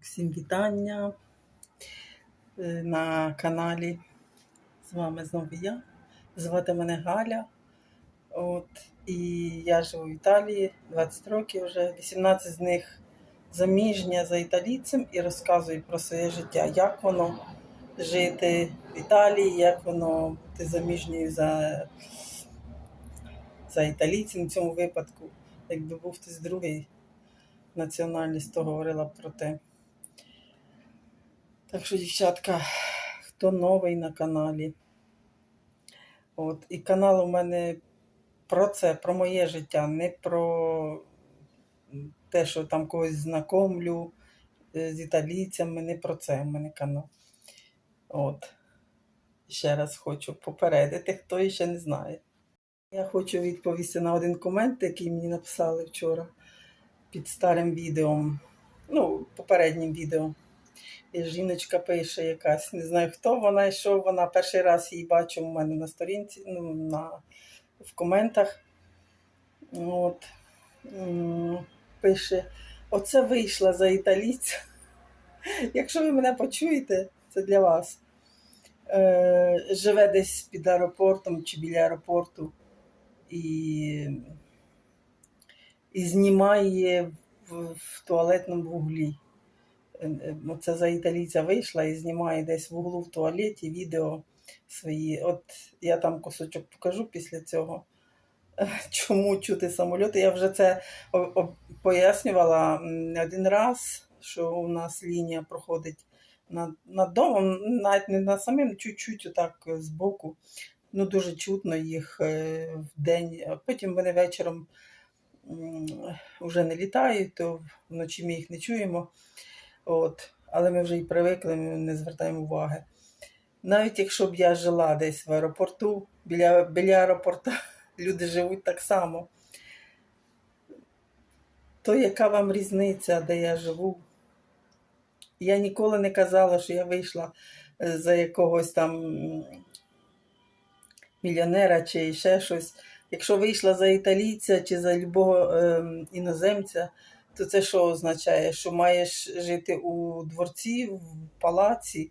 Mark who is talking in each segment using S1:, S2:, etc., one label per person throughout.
S1: Всім вітання е, на каналі. З вами знову я. Звати мене Галя. От, і я живу в Італії 20 років вже, 18 з них заміжня за італійцем і розказую про своє життя, як воно жити в Італії, як воно бути заміжньою за, за італійцем в цьому випадку. Якби був хтось другий національність, то говорила про те. Так що, дівчатка, хто новий на каналі. От, і канал у мене про це, про моє життя, не про те, що там когось знакомлю е, з італійцями, не про це у мене канал. От. Ще раз хочу попередити, хто ще не знає. Я хочу відповісти на один комент, який мені написали вчора під старим відео, ну, попереднім відео. Жіночка пише якась, не знаю хто вона і що вона. Перший раз її бачу у мене на сторінці, ну, на, в коментах. От. Пише: Оце вийшла за італійця. Якщо ви мене почуєте, це для вас. Е, живе десь під аеропортом чи біля аеропорту і, і знімає в, в туалетному вуглі. Це за італійця вийшла і знімає десь в углу в туалеті відео свої. От я там кусочок покажу після цього. Чому чути самольоти? Я вже це пояснювала один раз, що у нас лінія проходить над, над домом, навіть не над самим, чуть-чуть отак збоку. Ну, дуже чутно їх е, в день. А потім вони вечором вже не літають, то вночі ми їх не чуємо. От. Але ми вже і привикли, ми не звертаємо уваги. Навіть якщо б я жила десь в аеропорту, біля, біля аеропорту люди живуть так само, то яка вам різниця, де я живу? Я ніколи не казала, що я вийшла е, за якогось там мільйонера чи ще щось. Якщо вийшла за італійця чи за любого ем, іноземця, то це що означає? Що маєш жити у дворці, в палаці.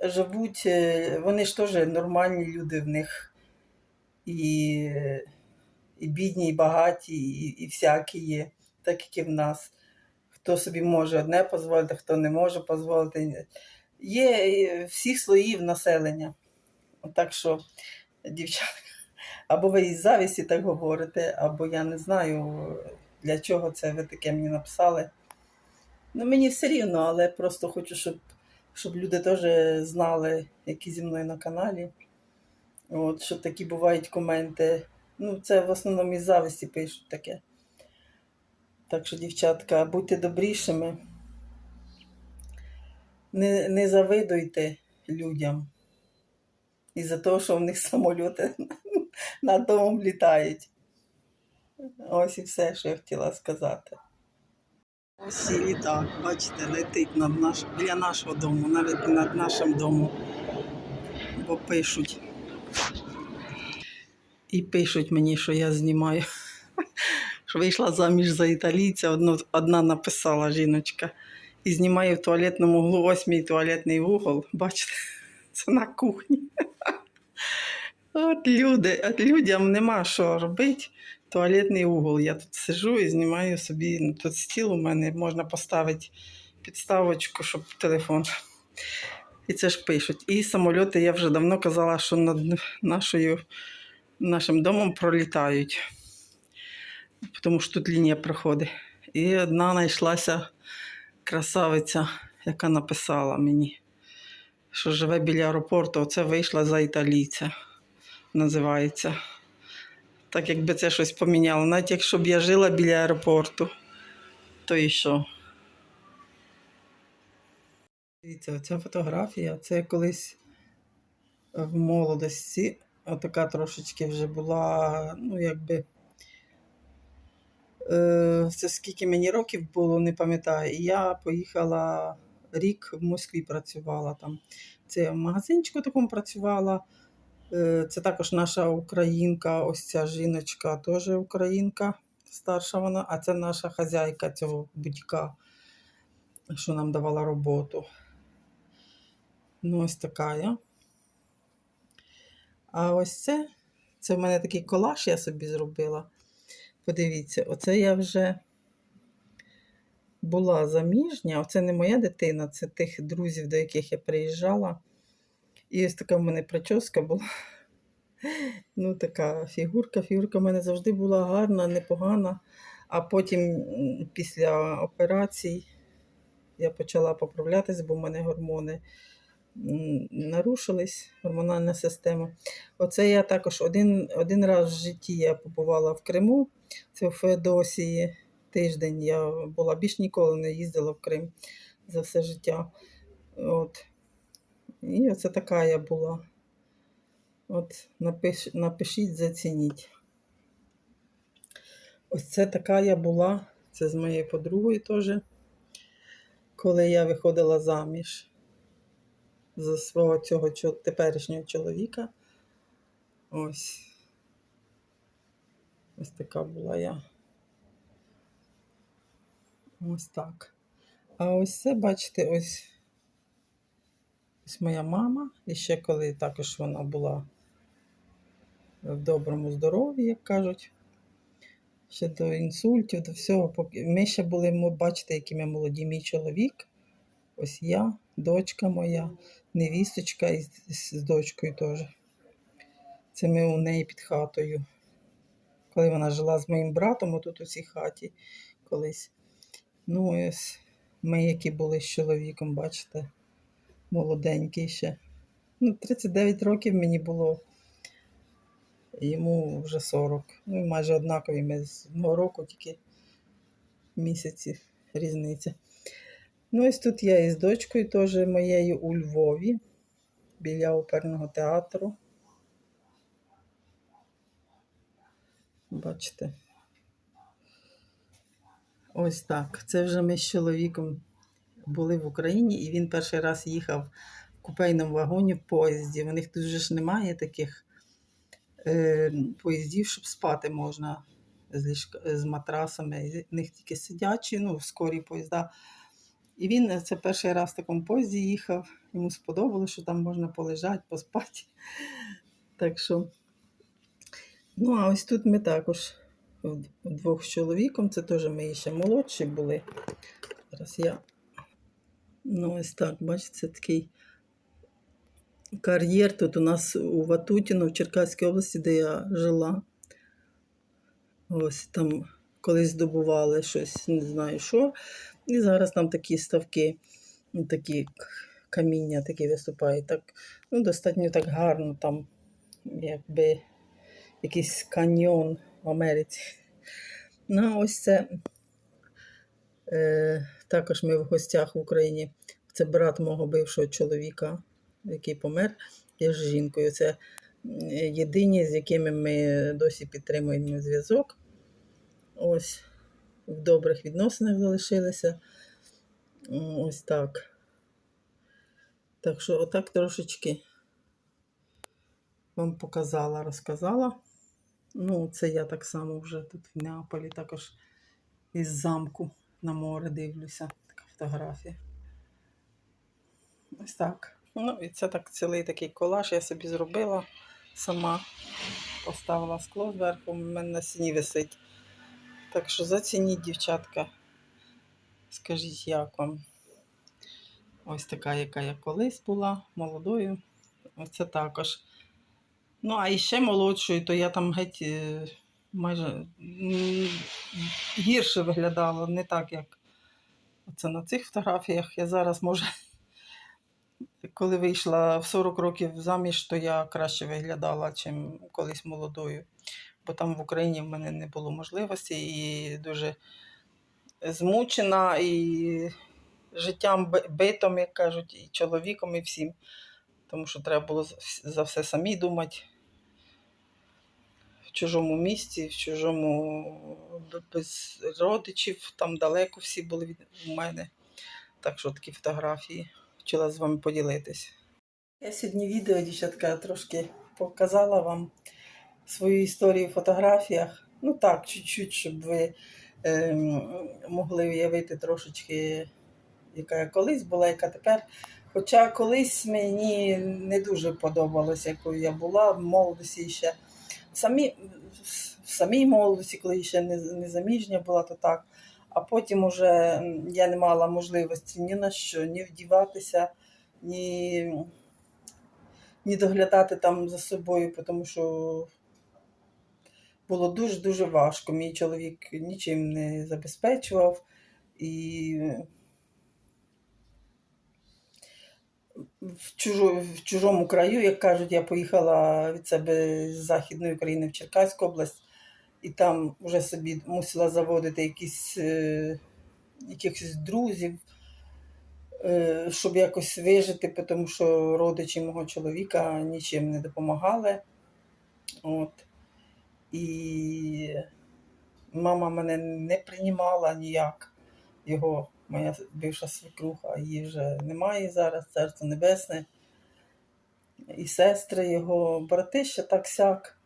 S1: Живуть, е, вони ж теж нормальні люди в них. І, і бідні, і багаті, і, і всякі є, так як і в нас. Хто собі може одне дозволити, хто не може дозволити. Є е, всіх слоїв населення. Так що, дівчатка, або ви із завісті так говорите, або я не знаю, для чого це ви таке мені написали. Ну, мені все рівно, але просто хочу, щоб, щоб люди теж знали, які зі мною на каналі. От, що такі бувають коменти. Ну, це в основному із зависті пишуть таке. Так що, дівчатка, будьте добрішими. Не, не завидуйте людям. Із-за того, що в них самольоти над домом літають. Ось і все, що я хотіла сказати. Ось і літак, бачите, летить над наш, біля нашого дому, навіть над нашим домом. Бо пишуть. І пишуть мені, що я знімаю. Що вийшла заміж за італійця, одну, одна написала жіночка. І знімаю в туалетному углу, ось мій туалетний вугол. Бачите, це на кухні. От люди, от людям нема що робити. Туалетний угол. Я тут сижу і знімаю собі. Ну, тут стіл у мене можна поставити підставочку, щоб телефон. І це ж пишуть. І самольоти я вже давно казала, що над нашою, нашим домом пролітають. Тому що тут лінія проходить. І одна знайшлася красавиця, яка написала мені, що живе біля аеропорту. Оце вийшла за італійця. Називається. Так якби це щось поміняло. Навіть якщо б я жила біля аеропорту, то і що? Дивіться, оця фотографія, це колись в молодості, отака трошечки вже була, ну, якби. Е, Це скільки мені років було, не пам'ятаю. І я поїхала рік в Москві працювала там. Це в магазинчику такому працювала. Е, Це також наша українка, ось ця жіночка теж українка, старша вона, а це наша хазяйка цього бутіка. що нам давала роботу. Ну, ось така я. А ось це, це в мене такий колаж я собі зробила. Подивіться, оце я вже була заміжня. Оце не моя дитина, це тих друзів, до яких я приїжджала. І ось така в мене прическа була. Ну, така фігурка. Фігурка в мене завжди була гарна, непогана. А потім, після операцій, я почала поправлятись, бо в мене гормони нарушились, гормональна система. Оце я також один, один раз в житті я побувала в Криму, це в Феодосії. Тиждень я була більш ніколи не їздила в Крим за все життя. От. І оце така я була. От напиш, напишіть, зацініть. Ось це така я була. Це з моєю подругою теж. Коли я виходила заміж за свого цього теперішнього чоловіка. Ось. Ось така була я. Ось так. А ось це, бачите, ось, ось моя мама. І ще коли також вона була в доброму здоров'ї, як кажуть. Ще до інсультів, до всього. Ми ще були, бачите, які ми молоді. Мій чоловік, ось я, дочка моя, невісточка із, з, дочкою теж. Це ми у неї під хатою. Коли вона жила з моїм братом, отут у цій хаті колись. Ну, ось ми, які були з чоловіком, бачите, молоденький ще. Ну, 39 років мені було. Йому вже 40. Ну, майже однакові ми з одного року, тільки місяці різниця. Ну, ось тут я із дочкою теж моєю у Львові, біля оперного театру. Бачите. Ось так. Це вже ми з чоловіком були в Україні, і він перший раз їхав в купейному вагоні в поїзді. У них тут же ж немає таких е, поїздів, щоб спати можна з, з матрасами. У них тільки сидячі, ну, скорі поїзда. І він е, це перший раз в такому поїзді їхав. Йому сподобалося, що там можна полежати, поспати. Так що, ну, а ось тут ми також вдвох з чоловіком, це теж ми ще молодші були. Зараз я. Ну, ось так, бачите, такий кар'єр тут у нас у Ватутіно, в Черкаській області, де я жила. Ось там колись здобували щось, не знаю що. І зараз там такі ставки, такі каміння такі виступають. Так, ну, достатньо так гарно, там, якби якийсь каньйон в Америці. Ну, ось це е, також ми в гостях в Україні. Це брат мого бившого чоловіка, який помер. З жінкою. Це єдині, з якими ми досі підтримуємо зв'язок. Ось в добрих відносинах залишилися. Ось так. Так що, отак трошечки вам показала, розказала. Ну, це я так само вже тут в Неаполі також із замку на море дивлюся. Така фотографія. Ось так. Ну, і це так цілий такий колаж я собі зробила сама. Поставила скло зверху, у мене на стіні висить. Так що зацініть, дівчатка. Скажіть, як вам? Ось така, яка я колись була, молодою. Оце також. Ну, а іще молодшою, то я там геть е, майже гірше виглядала, не так, як оце на цих фотографіях. Я зараз, може, коли вийшла в 40 років заміж, то я краще виглядала, чим колись молодою. Бо там в Україні в мене не було можливості і дуже змучена і життям битом, як кажуть, і чоловіком, і всім. Тому що треба було за все самі думати. Чужому місті, в чужому без родичів, там далеко всі були від мене. Так що такі фотографії хотіла з вами поділитись. Я сьогодні відео, дівчатка, трошки показала вам свою історію в фотографіях. Ну так, чуть-чуть, щоб ви ем, могли уявити трошечки яка я колись була, яка тепер. Хоча колись мені не дуже подобалося, якою я була в молодості ще. В самій, в самій молодості, коли ще не, не заміжня була, то так. А потім уже я не мала можливості ні на що, ні вдіватися, ні, ні доглядати там за собою, тому що було дуже-дуже важко. Мій чоловік нічим не забезпечував. І в, чужо, в чужому краю, як кажуть, я поїхала від себе з Західної України в Черкаську область, і там вже собі мусила заводити якісь, е, якихось друзів, е, щоб якось вижити, тому що родичі мого чоловіка нічим не допомагали. От. І мама мене не приймала ніяк. Його, моя бивша свекруха, її вже немає зараз, царство небесне. І сестри його, брати ще так сяк.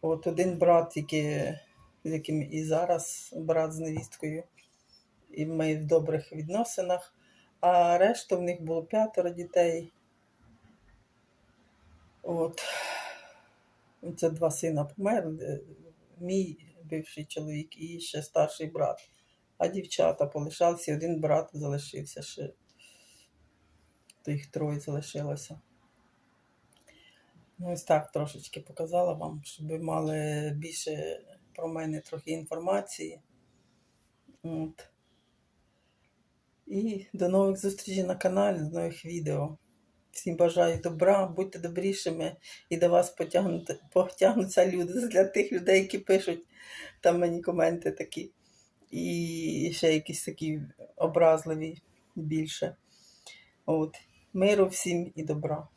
S1: От один брат, який, з яким і зараз брат з невісткою, і ми в добрих відносинах. А решта в них було п'ятеро дітей. От. Це два сина померли. Мій бивший чоловік і ще старший брат. А дівчата полишалися, один брат залишився ще. То їх троє залишилося. Ну, ось так трошечки показала вам, щоб ви мали більше про мене трохи інформації. От. І до нових зустрічей на каналі, до нових відео. Всім бажаю добра, будьте добрішими і до вас потягнуть, потягнуться люди для тих людей, які пишуть там мені коменти такі. І ще якісь такі образливі більше. От. Миру всім і добра.